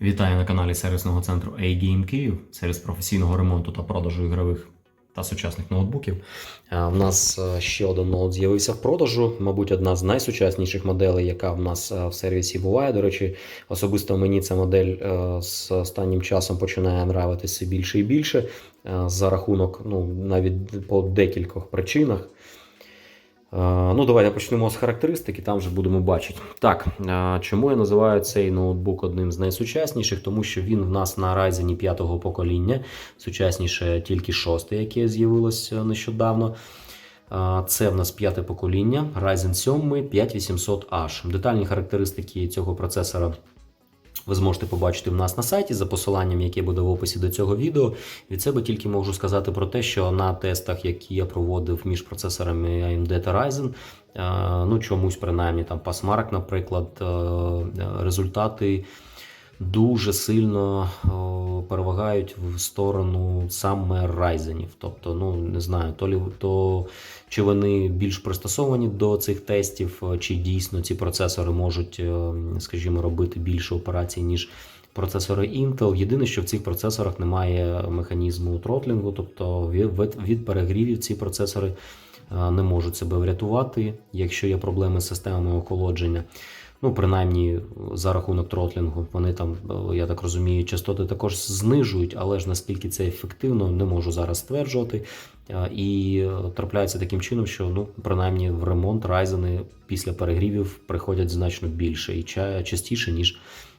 Вітаю на каналі сервісного центру A-Game Київ, сервіс професійного ремонту та продажу ігрових та сучасних ноутбуків. У нас е, ще один ноут з'явився в продажу. Мабуть, одна з найсучасніших моделей, яка в нас е, в сервісі буває. До речі, особисто мені ця модель е, з останнім часом починає нравитися більше і більше е, за рахунок ну, навіть по декількох причинах. Е, Ну, давайте почнемо з характеристики, там вже будемо бачити. Так, е, чому я називаю цей ноутбук одним з найсучасніших? Тому що він в нас на Ryzen 5 покоління, сучасніше тільки шосте, яке з'явилось е, нещодавно. Це в нас п'яте покоління, Ryzen 7 5800H. Детальні характеристики цього процесора ви зможете побачити в нас на сайті за посиланням, яке буде в описі до цього відео. Від себе тільки можу сказати про те, що на тестах, які я проводив між процесорами AMD та Ryzen, е, ну чомусь принаймні там Passmark, наприклад, е, результати дуже сильно перевагають в сторону саме Ryzen. Тобто, ну не знаю, то то чи вони більш пристосовані до цих тестів, чи дійсно ці процесори можуть, скажімо, робити більше операцій, ніж процесори Intel. Єдине, що в цих процесорах немає механізму тротлінгу, тобто від перегрівів ці процесори е, не можуть себе врятувати, якщо є проблеми з системами охолодження. Ну, принаймні, за рахунок тротлінгу, вони там, е, я так розумію, частоти також знижують, але ж наскільки це ефективно, не можу зараз стверджувати. Е, І е, трапляється таким чином, що ну, принаймні в ремонт райзени після перегрівів приходять значно більше і ча- частіше, ніж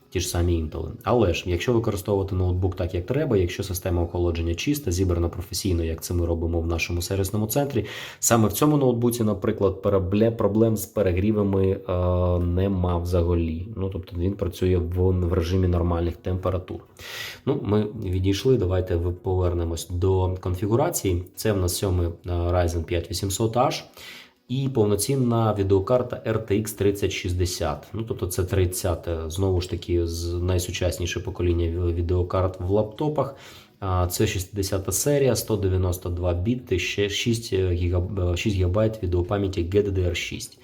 ті ж самі Intel. Але ж, якщо використовувати ноутбук так, як треба, якщо система охолодження чиста, зібрана професійно, як це ми робимо в нашому сервісному центрі, саме в цьому ноутбуці, наприклад, проблем з перегрівами е, нема взагалі. Ну, тобто він працює в, в режимі нормальних температур. Ну, ми відійшли. Давайте повернемось до конфігурації. Це в нас 7 Ryzen 5 800H. І повноцінна відеокарта RTX 3060. Ну, тобто це 30, знову ж таки, з найсучасніше покоління відеокарт в лаптопах. Це 60 серія, 192 біти, ще 6 ГБ, 6 ГБ відеопам'яті GDDR6.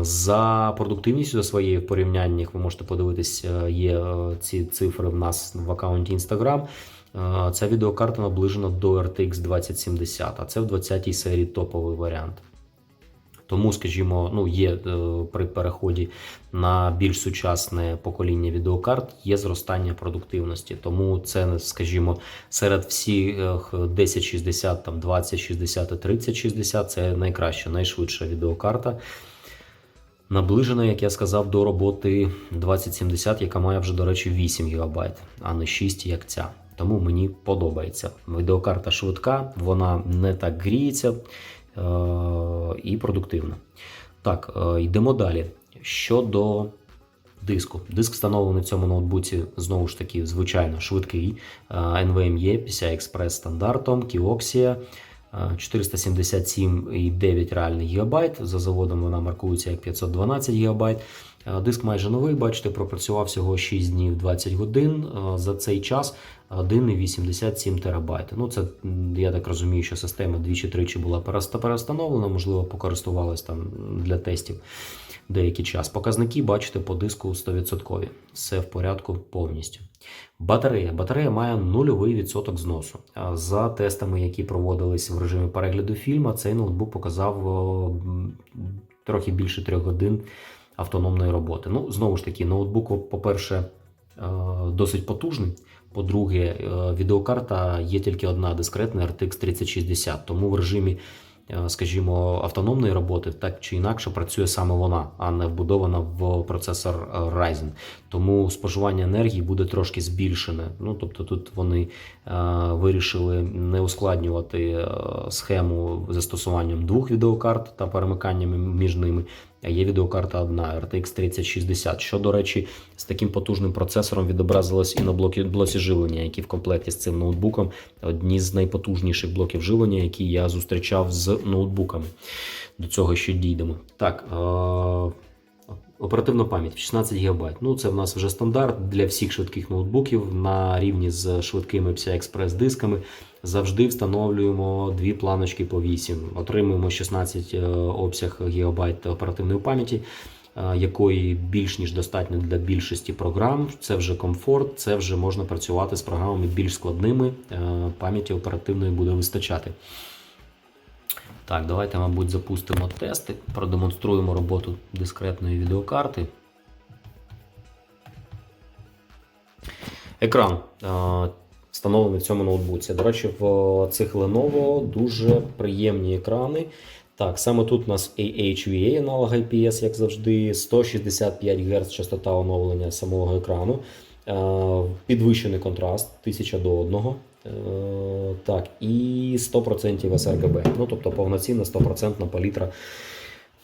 За продуктивністю за своєю в порівнянні, як ви можете подивитись, е, є е, ці цифри в нас в аккаунті Instagram. Е, Ця відеокарта наближена до RTX 2070, а це в 20-й серії топовий варіант. Тому, скажімо, ну є е, при переході на більш сучасне покоління відеокарт є зростання продуктивності. Тому це, скажімо, серед всіх 1060, там 2060 і 3060 це найкраща, найшвидша відеокарта. Наближена, як я сказав, до роботи 2070, яка має вже, до речі, 8 ГБ, а не 6, як ця. Тому мені подобається. Відеокарта швидка, вона не так гріється е- і продуктивна. Так, е, йдемо далі. Щодо диску. Диск встановлений в цьому ноутбуці знову ж таки, звичайно, швидкий. Е, NVMe PCI Express стандартом, Kioxia. е, 477,9 реальних гігабайт. За заводом вона маркується як 512 гігабайт. Е, Диск майже новий, бачите, пропрацював всього 6 днів 20 годин. Е, За цей час 1,87 терабайт. Ну, це я так розумію, що система двічі-тричі була перестановлена, можливо, покористувалась там для тестів деякий час. Показники, бачите, по диску 100%. Все в порядку повністю. Батарея. Батарея має нульовий відсоток зносу. За тестами, які проводились в режимі перегляду фільму, цей ноутбук показав трохи більше 3 годин автономної роботи. Ну, знову ж таки, ноутбук, по-перше, е, досить потужний. По-друге, е, відеокарта є тільки одна дискретна RTX 3060, тому в режимі, е, скажімо, автономної роботи так чи інакше працює саме вона, а не вбудована в процесор Ryzen. Тому споживання енергії буде трошки збільшене. Ну тобто тут вони вирішили не ускладнювати схему застосуванням двох відеокарт та перемиканням між ними. А є відеокарта одна RTX 3060, що, до речі, з таким потужним процесором відобразилось і на блокі, блоці живлення, які в комплекті з цим ноутбуком одні з найпотужніших блоків живлення, які я зустрічав з ноутбуками. До цього ще дійдемо. Так, е- оперативна пам'ять 16 ГБ. Ну, це в нас вже стандарт для всіх швидких ноутбуків на рівні з швидкими PCI Express дисками. Завжди встановлюємо дві планочки по 8. Отримуємо 16 е, обсяг гігабайт оперативної пам'яті. е, якої більш ніж достатньо для більшості програм. Це вже комфорт, це вже можна працювати з програмами більш складними, е, пам'яті оперативної буде вистачати. Так, давайте, мабуть, запустимо тести, продемонструємо роботу дискретної відеокарти. Екран встановлений в цьому ноутбуці. До речі, в цих Lenovo дуже приємні екрани. Так, саме тут у нас AHVA аналог IPS, як завжди, 165 Гц частота оновлення самого екрану. Підвищений контраст 1000 до 1. Е, Так, і 100% sRGB. Ну, тобто повноцінна 100% палітра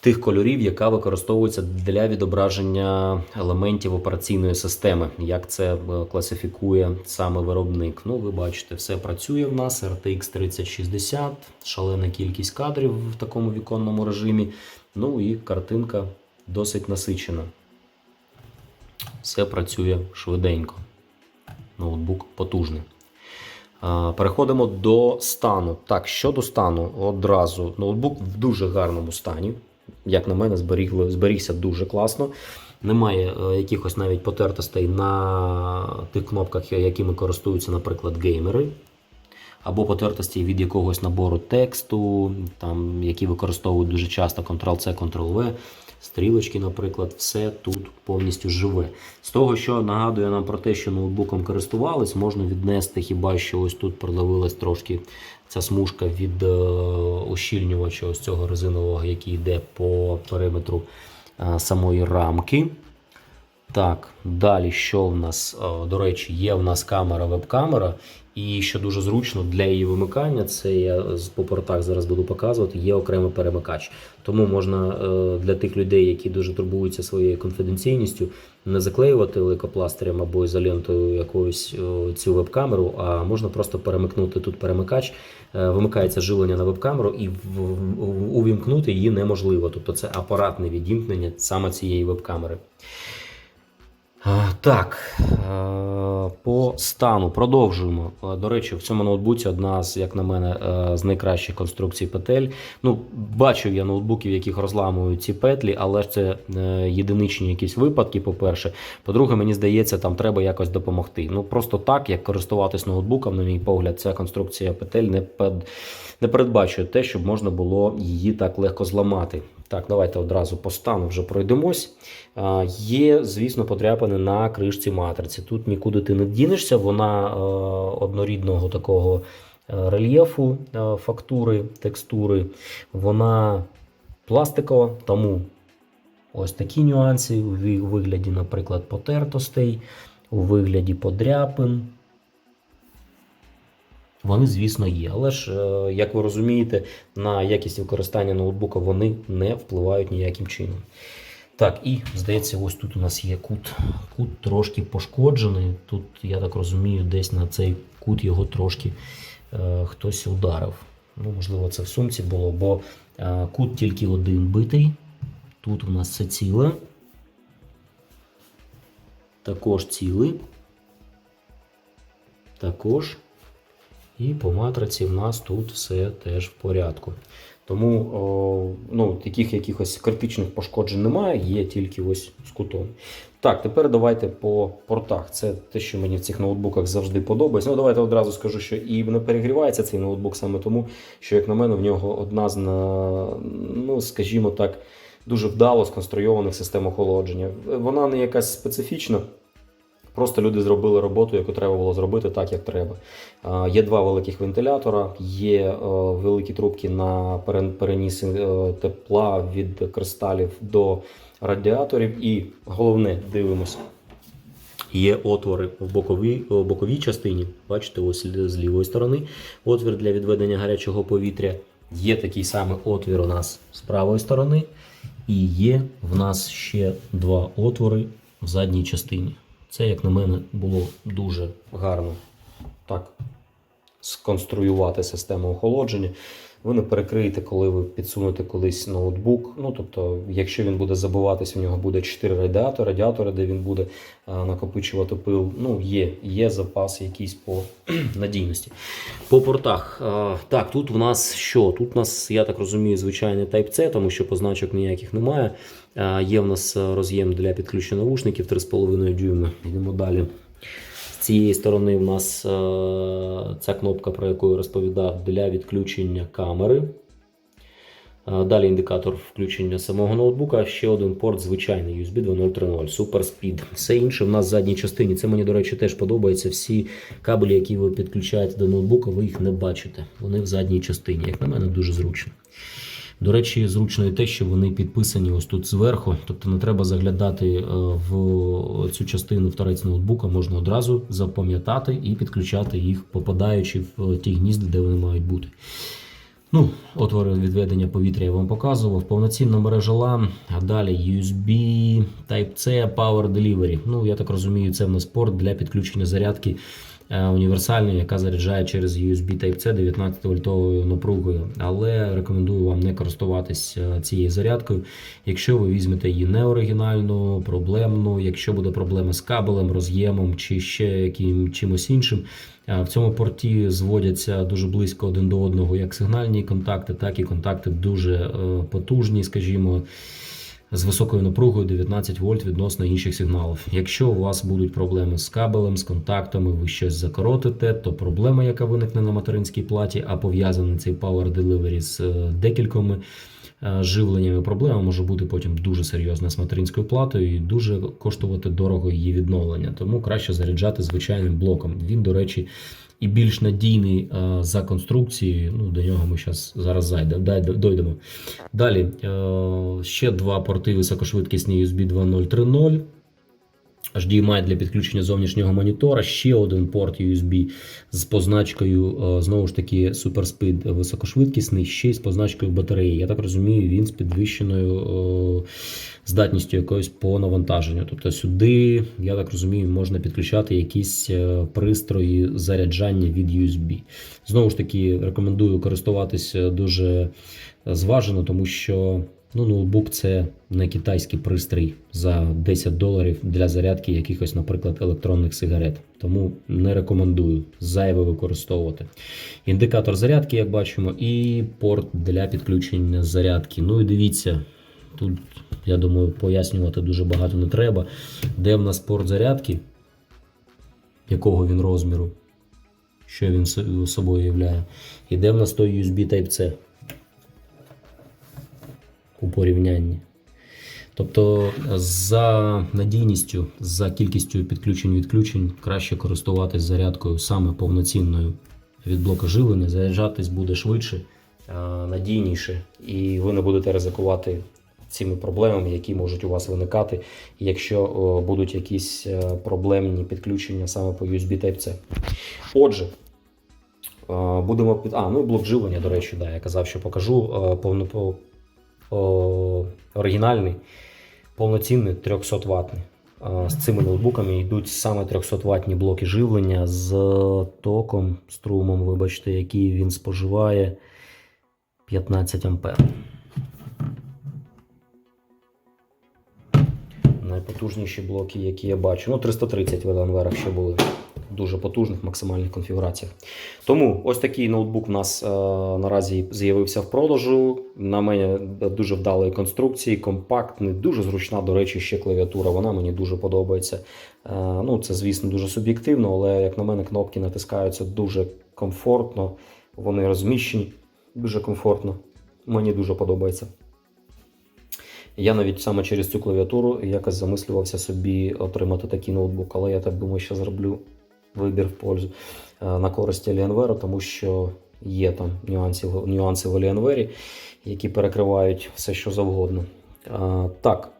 тих кольорів, яка використовується для відображення елементів операційної системи. Як це е, класифікує саме виробник? Ну, ви бачите, все працює в нас. RTX 3060, шалена кількість кадрів в такому віконному режимі. Ну і картинка досить насичена. Все працює швиденько. Ноутбук потужний. Переходимо до стану. Так, щодо стану, одразу ноутбук в дуже гарному стані. Як на мене, зберігло, зберігся дуже класно. Немає е, якихось навіть потертостей на тих кнопках, якими користуються, наприклад, геймери. Або потертості від якогось набору тексту, там, які використовують дуже часто Ctrl-C, Ctrl-V, стрілочки, наприклад, все тут повністю живе. З того, що нагадує нам про те, що ноутбуком користувались, можна віднести хіба що ось тут продавилась трошки ця смужка від е, ощільнювача ось цього резинового, який йде по периметру е, самої рамки. Так, далі що в нас? До речі, є в нас камера, веб-камера, і що дуже зручно для її вимикання, це я по портах зараз буду показувати, є окремий перемикач. Тому можна е, для тих людей, які дуже турбуються своєю конфіденційністю, не заклеювати лейкопластирем або ізолентою якоюсь е, цю веб-камеру, а можна просто перемикнути тут перемикач, е, вимикається живлення на веб-камеру, і увімкнути її неможливо. Тобто це апаратне відімкнення саме цієї веб-камери. Так, по стану продовжуємо. Е, До речі, в цьому ноутбуці одна з, як на мене, е, з найкращих конструкцій петель. Ну, бачив я ноутбуків, яких розламують ці петлі, але ж це е, єдиничні якісь випадки, по-перше. По-друге, мені здається, там треба якось допомогти. Ну, просто так, як користуватись ноутбуком, на мій погляд, ця конструкція петель не, пед... не передбачує те, щоб можна було її так легко зламати. Так, давайте одразу по стану вже пройдемось. Є, звісно, подряпини на кришці матриці. Тут нікуди ти не дінешся, вона е, однорідного такого е, рельєфу, е, фактури, текстури. Вона пластикова, тому ось такі нюанси у вигляді, наприклад, потертостей, у вигляді подряпин. Вони, звісно, є. Але ж, е, як ви розумієте, на якість використання ноутбука вони не впливають ніяким чином. Так, і здається, ось тут у нас є кут. Кут трошки пошкоджений. Тут, я так розумію, десь на цей кут його трошки е, хтось ударив. Ну, можливо, це в сумці було, бо е, кут тільки один битий. Тут у нас все ціле. Також цілий. Також. І по матриці в нас тут все теж в порядку. Тому о, ну, таких якихось критичних пошкоджень немає, є тільки ось з кутом. Так, тепер давайте по портах. Це те, що мені в цих ноутбуках завжди подобається. Ну, давайте одразу скажу, що і не перегрівається цей ноутбук саме тому, що, як на мене, в нього одна з, ну, скажімо так, дуже вдало сконструйованих систем охолодження. Вона не якась специфічна. Просто люди зробили роботу, яку треба було зробити так, як треба. Є два великих вентилятора, є е, великі трубки на переніс е, тепла від кристалів до радіаторів. І головне, дивимося. Є отвори в боковій, боковій частині. Бачите, ось з лівої сторони отвір для відведення гарячого повітря. Є такий самий отвір у нас з правої сторони. І є в нас ще два отвори в задній частині. Це, як на мене, було дуже гарно так сконструювати систему охолодження. Ви не перекриєте, коли ви підсунете колись ноутбук. Ну тобто, якщо він буде забуватись, у нього буде 4 радіатори, радіатори, де він буде накопичувати пил. Ну, є, є запас якийсь по надійності. По портах. Так, тут в нас що? Тут у нас, я так розумію, звичайний Type-C, тому що позначок ніяких немає. Є в нас роз'єм для підключення навушників 3,5 дюйми. Йдемо далі. Цієї сторони в нас е, ця кнопка, про яку я розповідав, для відключення камери. Е, Далі індикатор включення самого ноутбука. Ще один порт звичайний USB 2.0.3.0 Super Speed. Все інше в нас в задній частині. Це мені, до речі, теж подобається. Всі кабелі, які ви підключаєте до ноутбука, ви їх не бачите. Вони в задній частині. Як на мене, дуже зручно. До речі, зручно і те, що вони підписані ось тут зверху, тобто не треба заглядати е, в цю частину в торець ноутбука, можна одразу запам'ятати і підключати їх, попадаючи в ті гнізди, де вони мають бути. Ну, отвори відведення повітря я вам показував. Повноцінна мережа LAN, а далі USB, Type-C, Power Delivery. Ну, я так розумію, це в нас порт для підключення зарядки е, універсальної, яка заряджає через USB Type-C 19 вольтовою напругою. Але рекомендую вам не користуватись е, цією зарядкою. Якщо ви візьмете її неоригінальну, проблемну, якщо буде проблема з кабелем, роз'ємом чи ще яким чимось іншим. Е, В цьому порті зводяться дуже близько один до одного як сигнальні контакти, так і контакти дуже потужні, скажімо, з високою напругою 19 вольт відносно інших сигналів. Якщо у вас будуть проблеми з кабелем, з контактами, ви щось закоротите, то проблема, яка виникне на материнській платі, а пов'язаний цей Power Delivery з е, декількома е, живленнями, проблема може бути потім дуже серйозна з материнською платою і дуже коштувати дорого її відновлення. Тому краще заряджати звичайним блоком. Він, до речі, і більш надійний е, за конструкцією. Ну, до нього ми щас, зараз зайдемо, дойдемо. Далі е, ще два порти високошвидкісні USB 2.0.3.0. HDMI для підключення зовнішнього монітора, ще один порт USB з позначкою, е, знову ж таки, SuperSpeed високошвидкісний, ще й з позначкою батареї. Я так розумію, він з підвищеною е, здатністю якоюсь по навантаженню. Тобто сюди, я так розумію, можна підключати якісь е, пристрої заряджання від USB. Знову ж таки, рекомендую користуватися дуже зважено, тому що ну, ноутбук це не китайський пристрій за 10 доларів для зарядки якихось, наприклад, електронних сигарет. Тому не рекомендую зайве використовувати. Індикатор зарядки, як бачимо, і порт для підключення зарядки. Ну і дивіться, тут, я думаю, пояснювати дуже багато не треба. Де в нас порт зарядки, якого він розміру, що він собою являє, і де в нас той USB Type-C у порівнянні. Тобто за надійністю, за кількістю підключень відключень краще користуватись зарядкою саме повноцінною від блока живлення. Заряджатись буде швидше, надійніше, і ви не будете ризикувати цими проблемами, які можуть у вас виникати, якщо будуть якісь е, проблемні підключення саме по USB Type-C. Отже, будемо під. А, ну і блок живлення, до речі, да, я казав, що покажу е, повно, по- оригінальний, повноцінний 300 ватний. З цими ноутбуками йдуть саме 300 ватні блоки живлення з током, струмом, вибачте, який він споживає 15 ампер. Найпотужніші блоки, які я бачу. Ну, 330 в ще були. Дуже потужних максимальних конфігураціях. Тому ось такий ноутбук у нас е, наразі з'явився в продажу. На мене дуже вдалої конструкції, компактний, дуже зручна, до речі, ще клавіатура. Вона мені дуже подобається. Е, ну, це, звісно, дуже суб'єктивно, але, як на мене, кнопки натискаються дуже комфортно. Вони розміщені дуже комфортно. Мені дуже подобається. Я навіть саме через цю клавіатуру якось замислювався собі отримати такий ноутбук, але я так думаю, що зроблю вибір в пользу е, на користь Alienware, тому що є там нюанси, нюанси в Alienware, які перекривають все, що завгодно. А, так.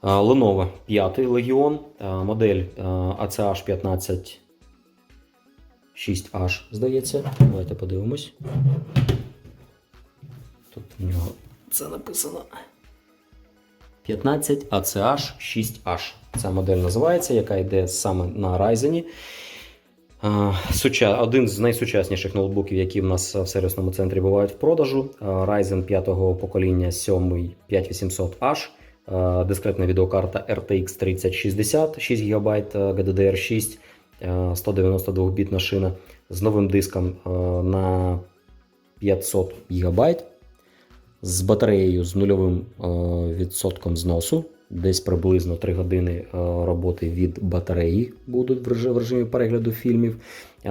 А, Lenovo 5 Legion, а, модель ACH 15 6H, здається. Давайте подивимось. Тут у нього це написано. 15 ACH 6H. Ця модель називається, яка йде саме на Ryzen. Один з найсучасніших ноутбуків, які в нас в сервісному центрі бувають в продажу. Ryzen 5-го покоління 7 5800H. Дискретна відеокарта RTX 3060, 6 ГБ GDDR6, 192-бітна шина з новим диском на 500 ГБ. з батареєю з нульовим відсотком зносу. Десь приблизно 3 години е, роботи від батареї будуть в режимі, перегляду фільмів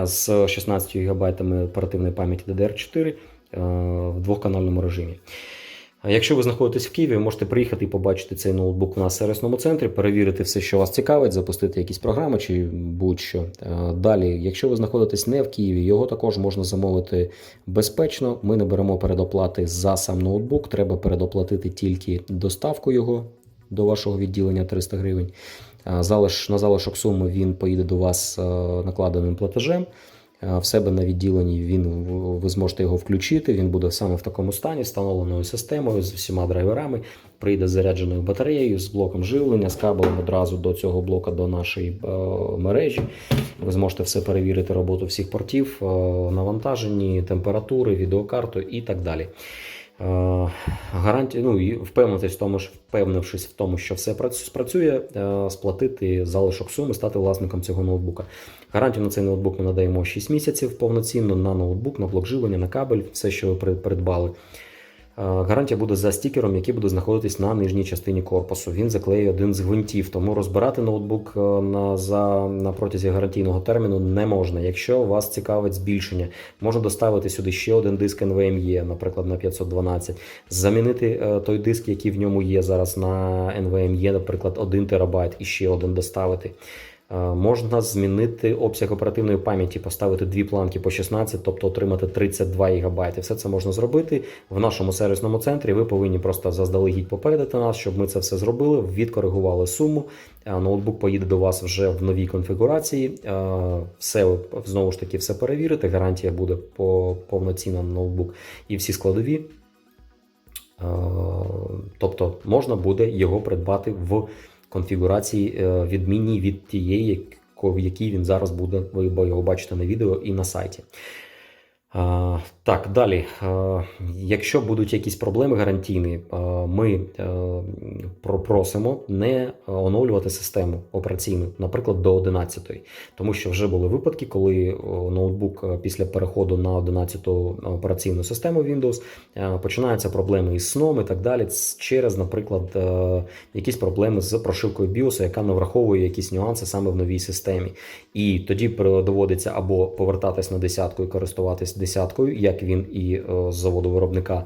з 16 ГБ оперативної пам'яті DDR4 е, в двохканальному режимі. Якщо ви знаходитесь в Києві, можете приїхати і побачити цей ноутбук у нас в сервісному центрі, перевірити все, що вас цікавить, запустити якісь програми чи будь-що. Е, Далі, якщо ви знаходитесь не в Києві, його також можна замовити безпечно. Ми не беремо передоплати за сам ноутбук. Треба передоплатити тільки доставку його до вашого відділення 300 гривень. Залиш, на залишок суми він поїде до вас е, накладеним платежем. Е, В себе на відділенні він ви зможете його включити. Він буде саме в такому стані, встановленою системою з всіма драйверами. Прийде зарядженою батареєю, з блоком живлення, з кабелем одразу до цього блока до нашої е, мережі. Ви зможете все перевірити роботу всіх портів, навантажені, температури, відеокарту і так далі. Е, Гарантія, ну і впевнитись в тому, що впевнившись в тому, що все прац- спрацює, е, сплатити залишок суми, стати власником цього ноутбука. Гарантію на цей ноутбук ми надаємо 6 місяців повноцінно на ноутбук, на блок на кабель, все, що ви при- придбали. Е, Гарантія буде за стікером, який буде знаходитись на нижній частині корпусу. Він заклеює один з гвинтів, тому розбирати ноутбук е, на, за, на протязі гарантійного терміну не можна. Якщо вас цікавить збільшення, можна доставити сюди ще один диск NVMe, наприклад, на 512, замінити е, той диск, який в ньому є зараз на NVMe, наприклад, 1 терабайт і ще один доставити. Е, Можна змінити обсяг оперативної пам'яті, поставити дві планки по 16, тобто отримати 32 ГБ. Все це можна зробити в нашому сервісному центрі. Ви повинні просто заздалегідь попередити нас, щоб ми це все зробили, відкоригували суму. Е, Ноутбук поїде до вас вже в новій конфігурації. Е, Все ви знову ж таки все перевірите. Гарантія буде по повноцінна на ноутбук і всі складові. Тобто можна буде його придбати в конфігурації е, відмінній від тієї, в якій він зараз буде. Ви його бачите на відео і на сайті. Так, далі. Якщо будуть якісь проблеми гарантійні, ми е, просимо не оновлювати систему операційну, наприклад, до 11 тому що вже були випадки, коли ноутбук е, після переходу на 11 операційну систему Windows е, починаються проблеми із сном і так далі, через, наприклад, е, якісь проблеми з прошивкою BIOS, яка не враховує якісь нюанси саме в новій системі. І тоді доводиться або повертатись на десятку і користуватись десяткою, як він і е, з заводу виробника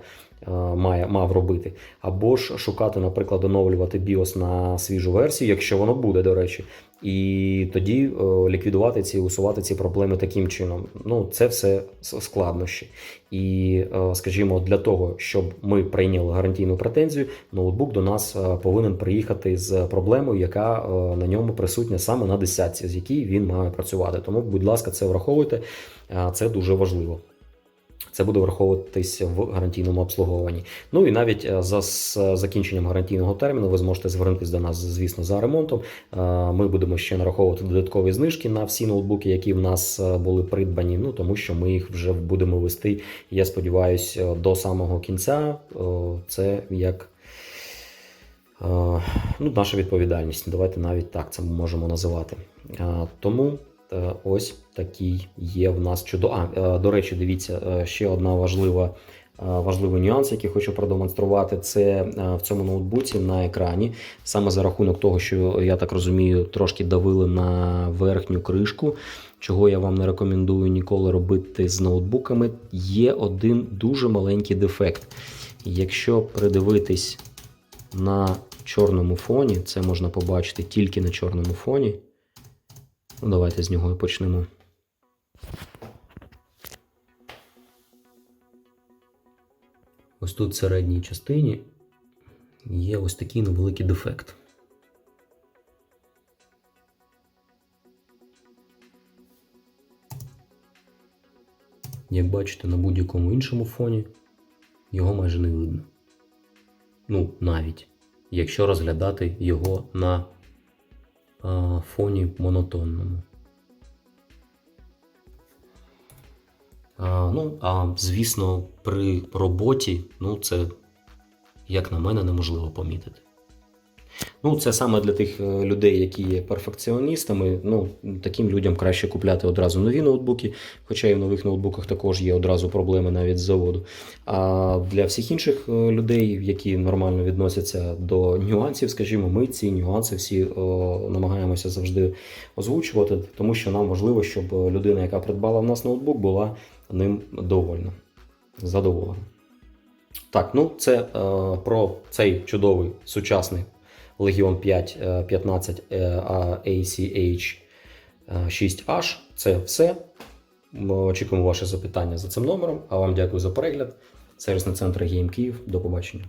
має, мав робити, або ж шукати, наприклад, оновлювати BIOS на свіжу версію, якщо воно буде, до речі, і тоді е, ліквідувати ці, усувати ці проблеми таким чином. Ну, це все складнощі. І, е, скажімо, для того, щоб ми прийняли гарантійну претензію, ноутбук до нас е, повинен приїхати з проблемою, яка е, на ньому присутня саме на десятці, з якій він має працювати. Тому, будь ласка, це враховуйте, Е, це дуже важливо. Це буде враховуватись в гарантійному обслуговуванні. Ну і навіть е, за закінченням гарантійного терміну ви зможете звернутися до нас, звісно, за ремонтом. Е, Ми будемо ще нараховувати додаткові знижки на всі ноутбуки, які в нас е, були придбані. Ну тому що ми їх вже будемо вести. Я сподіваюся, до самого кінця. Це як ну, наша відповідальність. Давайте навіть так це ми можемо називати. Тому ось такий є в нас чудо. А, е, до речі, дивіться, е, ще одна важлива. е, Важливий нюанс, який хочу продемонструвати, це е, в цьому ноутбуці на екрані. Саме за рахунок того, що я так розумію, трошки давили на верхню кришку, чого я вам не рекомендую ніколи робити з ноутбуками. Є один дуже маленький дефект. Якщо придивитись на чорному фоні, це можна побачити тільки на чорному фоні. Ну, давайте з нього і почнемо. Ось тут в середній частині є ось такий невеликий дефект. Як бачите, на будь-якому іншому фоні його майже не видно. Ну, навіть якщо розглядати його на фоні монотонному. А, ну, а звісно, при роботі, ну, це, як на мене, неможливо помітити. Ну, це саме для тих е, людей, які є перфекціоністами. Ну, таким людям краще купляти одразу нові ноутбуки, хоча і в нових ноутбуках також є одразу проблеми навіть з заводу. А для всіх інших е, людей, які нормально відносяться до нюансів, скажімо, ми ці нюанси всі о, намагаємося завжди озвучувати, тому що нам важливо, щоб людина, яка придбала в нас ноутбук, була ним довольна, задоволена. Так, ну це е, про цей чудовий сучасний Legion 5 е, 15 е, ACH 6H. Це все. Ми очікуємо ваше запитання за цим номером. А вам дякую за перегляд. Сервісний центр Київ. До побачення.